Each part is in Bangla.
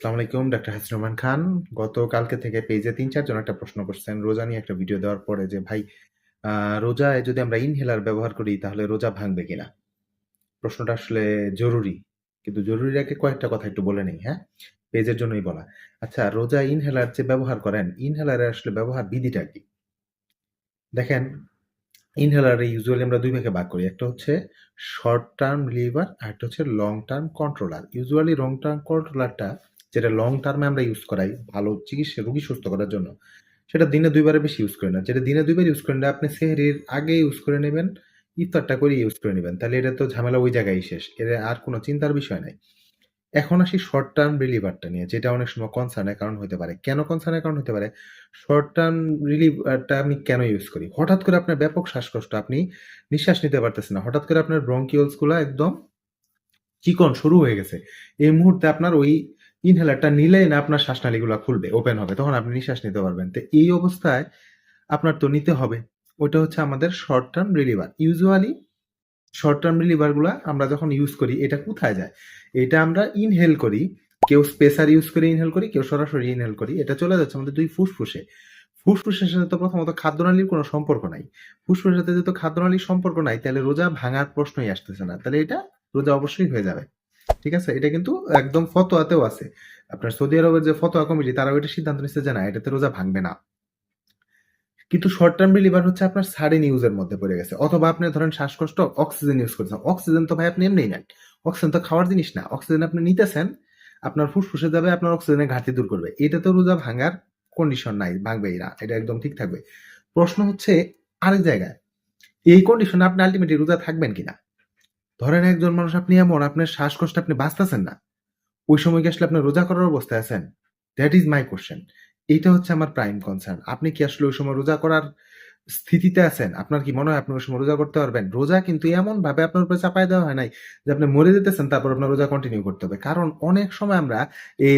আসসালামু আলাইকুম, ডাক্তার হাসিন রহমান খান। গতকালকে থেকে পেজে তিন, চারজন একটা প্রশ্ন করছেন। রোজা নিয়ে একটা ভিডিও দেওয়ার পরে যে, ভাই রোজায় যদি আমরা ইনহেলার ব্যবহার করি, তাহলে রোজা ভাঙবে কিনা? প্রশ্নটা আসলে জরুরি, কিন্তু জরুরি আগে কয়েকটা কথা একটু বলে নেই হ্যাঁ? পেজের জন্যই বলা। আচ্ছা রোজা ইনহেলার যে ব্যবহার করেন ইনহেলারের আসলে ব্যবহার বিধিটা কি? দেখেন ইনহেলারে ইউজুয়ালি আমরা দুই ভাগে ভাগ করি। একটা হচ্ছে শর্ট টার্ম রিলিভার আর একটা হচ্ছে long term controller usually long term কন্ট্রোলারটা যেটা লং টার্মে আমরা ইউজ করাই ভালো চিকিৎসা রোগী সুস্থ করার জন্য, সেটা দিনে দুইবারে বেশি ইউজ করি না। যেটা দিনে দুইবার ইউজ করেন আপনি সেহরির আগে ইউজ করে নেবেন, ইফতারটা করে ইউজ করে নেবেন। তাহলে এটা তো ঝামেলা ওই জায়গায় শেষ, এর আর কোনো চিন্তার বিষয় নাই। এখন আসি শর্ট টার্ম রিলিভারটা নিয়ে, যেটা অনেক সময় কনসার্নের কারণ হতে পারে। কেন কনসার্নের কারণ হতে পারে? শর্ট টার্ম রিলিভারটা আমি কেন ইউজ করি? হঠাৎ করে আপনার ব্যাপক শ্বাসকষ্ট, আপনি নিঃশ্বাস নিতে পারতেছেন না। হঠাৎ করে আপনার ব্রঙ্কিওলসগুলো একদম চিকন শুরু হয়ে গেছে। এই মুহূর্তে আপনার ওই ইনহেলারটা নিলেই না আপনার শ্বাসনালীগুলো খুলবে ওপেন হবে, তখন আপনি নিঃশ্বাস নিতে পারবেন। তো এই অবস্থায় আপনার তো নিতে হবে। ওটা হচ্ছে আমাদের short term reliever usually short term রিলিভারগুলা আমরা যখন ইউজ করি, এটা কোথায় যায়? এটা আমরা ইনহেল করি, কেউ স্পেসার ইউজ করে ইনহেল করি, কেউ সরাসরি ইনহেল করি, এটা চলে যাচ্ছে আমাদের দুই ফুসফুসে। ফুসফুসের সাথে তো প্রথমত খাদ্যনালীর কোনো সম্পর্ক নাই। ফুসফুসের সাথে যেহেতু খাদ্যনালীর সম্পর্ক নাই, তাহলে রোজা ভাঙার প্রশ্নই আসতেছে না। তাহলে এটা রোজা অবশ্যই হয়ে যাবে। ঠিক আছে? এটা কিন্তু একদম ফতোয়াতেও আছে। আপনার সৌদি আরবের যে ফতোয়া কমিটি তারা ওইটা সিদ্ধান্ত নিচ্ছে যে না, এটাতে রোজা ভাঙবে না। কিন্তু শর্ট টার্ম রিলিভার হচ্ছে আপনার সাডেন ইউজের মধ্যে পড়ে গেছে। অথবা আপনি ধরেন শ্বাসকষ্ট অক্সিজেন ইউজ করছেন। অক্সিজেন তো ভাই আপনি এমনি নেন। অক্সিজেন তো খাওয়ার জিনিস না। অক্সিজেন আপনি নিতেছেন, আপনার ফুসফুসে যাবে, আপনার অক্সিজেনের ঘাটতি দূর করবে। এটা তো রোজা ভাঙার কন্ডিশন নাই, ভাঙবেই না। এটা একদম ঠিক থাকবে। প্রশ্ন হচ্ছে আরেক জায়গায়, এই কন্ডিশনে আপনি আলটিমেটলি রোজা থাকবেন কিনা? ধরেন একজন মানুষ আপনি এমন, আপনার শ্বাসকষ্ট আপনি বাঁচতেছেন না। ওই সময় কি আসলে আপনি রোজা করার অবস্থায় আছেন? দ্যাট ইজ মাই কোশ্চেন এইটা হচ্ছে আমার প্রাইম কনসার্ন আপনি কি আসলে ওই সময় রোজা করার স্থিতিতে আছেন? আপনার কি মনে হয় আপনি ওই সময় রোজা করতে পারবেন? রোজা কিন্তু এমন ভাবে আপনার উপরে চাপাই দেওয়া হয় নাই যে আপনি মরে যেতেছেন, তারপর আপনার রোজা কন্টিনিউ করতে হবে। কারণ অনেক সময় আমরা এই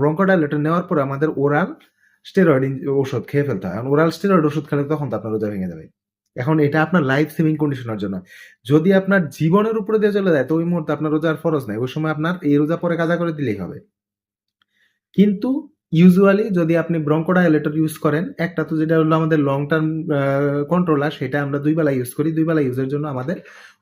ব্রঙ্কোডাইলেটর নেওয়ার পর আমাদের ওরাল স্টেরয়েড ওষুধ খেয়ে ফেলতে হয়। ওরাল স্টেরয়েড ওষুধ খেলে তখন তো আপনার রোজা ভেঙে যাবে। এখন এটা আপনার লাইফ সেভিং কন্ডিশনের জন্য। যদি আপনার জীবনের উপরে দিয়ে চলে যায়, তো ওই মুহূর্তে আপনার রোজার ফরজ নাই। ওই সময় আপনার এই রোজা পরে কাজা করে দিলেই হবে। কিন্তু ইউজুয়ালি যদি আপনি ব্রঙ্কোডাইলেটর ইউজ করেন, একটা তো যেটা হলো আমাদের লং টার্ম কন্ট্রোলার সেটা আমরা দুই বেলা ইউজ করি। দুই বেলা ইউজের জন্য আমাদের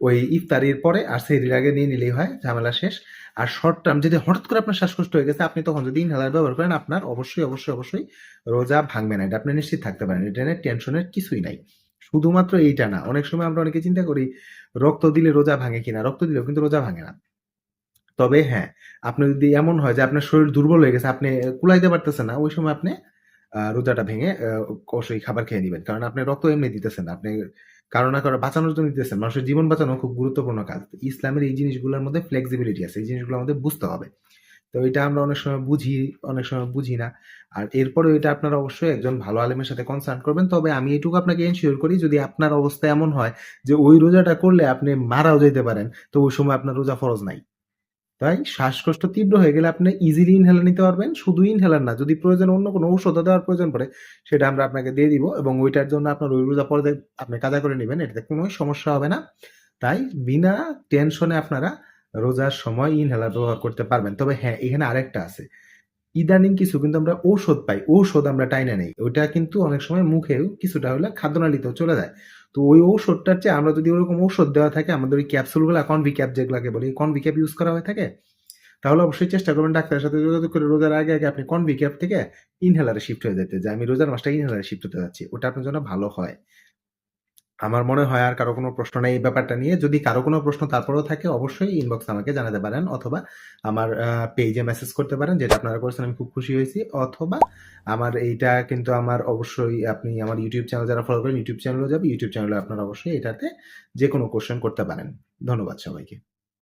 ওই ইফতারির পরে আর সেহরির আগে নিয়ে নিলেই হয়, ঝামেলা শেষ। আর শর্ট টার্ম যদি হঠাৎ করে আপনার শ্বাসকষ্ট হয়ে গেছে, আপনি তখন যদি ইনহেলার ব্যবহার করেন, আপনার অবশ্যই অবশ্যই অবশ্যই রোজা ভাঙবে না। এটা আপনি নিশ্চিত থাকতে পারেন। এটা টেনশনের কিছুই নাই। শুধুমাত্র এইটা না, অনেক সময় আমরা অনেকে চিন্তা করি, রক্ত দিলে রোজা ভাঙে কিনা? রক্ত দিলেও কিন্তু রোজা ভাঙে না। তবে হ্যাঁ আপনি যদি এমন হয় যে আপনার শরীর দুর্বল হয়ে গেছে, আপনি কুলাইতে পারতেছেন না, ওই সময় আপনি রোজাটা ভেঙে অবশ্যই খাবার খেয়ে নেবেন। কারণ আপনি রক্ত এমনি দিতেছেন আপনি কারও না কারও বাঁচানোর জন্য দিতেছেন। মানুষের জীবন বাঁচানো খুব গুরুত্বপূর্ণ কাজ। ইসলামের এই জিনিসগুলোর মধ্যে ফ্লেক্সিবিলিটি আছে, এই জিনিসগুলো আমাদের বুঝতে হবে। তো এটা আমরা অনেক সময় বুঝি, অনেক সময় বুঝি না। আর এরপরে এটা আপনারা অবশ্যই একজন ভালো আলেমের সাথে কনসাল্ট করবেন। তবে আমি এটুকু আপনাকে এনশিওর করি, যদি আপনার অবস্থা এমন হয় যে ওই রোজাটা করলে আপনি মারাও যেতে পারেন, তো ওই সময় আপনার রোজা ফরজ নাই। তাই শ্বাসকষ্ট তীব্র হয়ে গেলে আপনি ইজিলি ইনহেলার নিতে পারবেন, শুধু ইনহেলার না, যদি প্রয়োজন অন্য কোনো ঔষধ দেওয়ার প্রয়োজন পড়ে, সেটা আমরা আপনাকে দিয়ে দিব এবং ওইটার জন্য আপনার ওই রোজা পরে আপনি কাজা করে নেবেন, এটাতে কোনো সমস্যা হবে না। তাই বিনা টেনশনে আপনারা রোজার সময় ইনহেলার ব্যবহার করতে পারবেন। তবে হ্যাঁ এখানে আরেকটা আছে। ইদানিং কিছু কিন্তু আমরা ঔষধ পাই। ঔষধ আমরা টাইনা নেই। ওইটা কিন্তু অনেক সময় মুখেও কিছুটা হলে খাদ্যনালীতেও চলে যায়। তো ওই ঔষধটার চেয়ে আমরা যদি ওরকম ঔষধ দেওয়া থাকে, আমাদের ওই ক্যাপসুলগুলো কনভি ক্যাপ যেগুলোকে বলি কনভি ক্যাপ ইউজ করা হয়ে থাকে, তাহলে অবশ্যই চেষ্টা করবেন ডাক্তারের সাথে যোগাযোগ করে রোজার আগে আগে আপনি কনভি ক্যাপ থেকে ইনহেলারে শিফট হয়ে যেতে। যে আমি রোজার মাসটা ইনহেলারে শিফট হতে যাচ্ছি, ওটা আপনার জন্য ভালো হয়। আমার মনে হয় আর কারও কোনো প্রশ্ন নেই এই ব্যাপারটা নিয়ে। যদি কারও কোনো প্রশ্ন তারপরেও থাকে, অবশ্যই ইনবক্স আমাকে জানাতে পারেন অথবা আমার পেজে মেসেজ করতে পারেন, যেটা আপনারা করেছেন, আমি খুব খুশি হয়েছি। অথবা আমার এইটা কিন্তু আমার অবশ্যই আপনি আমার ইউটিউব চ্যানেল যারা ফলো করেন ইউটিউব চ্যানেলও যাবে। ইউটিউব চ্যানেলে আপনারা অবশ্যই এটাতে যে কোনো কোশ্চেন করতে পারেন। ধন্যবাদ সবাইকে।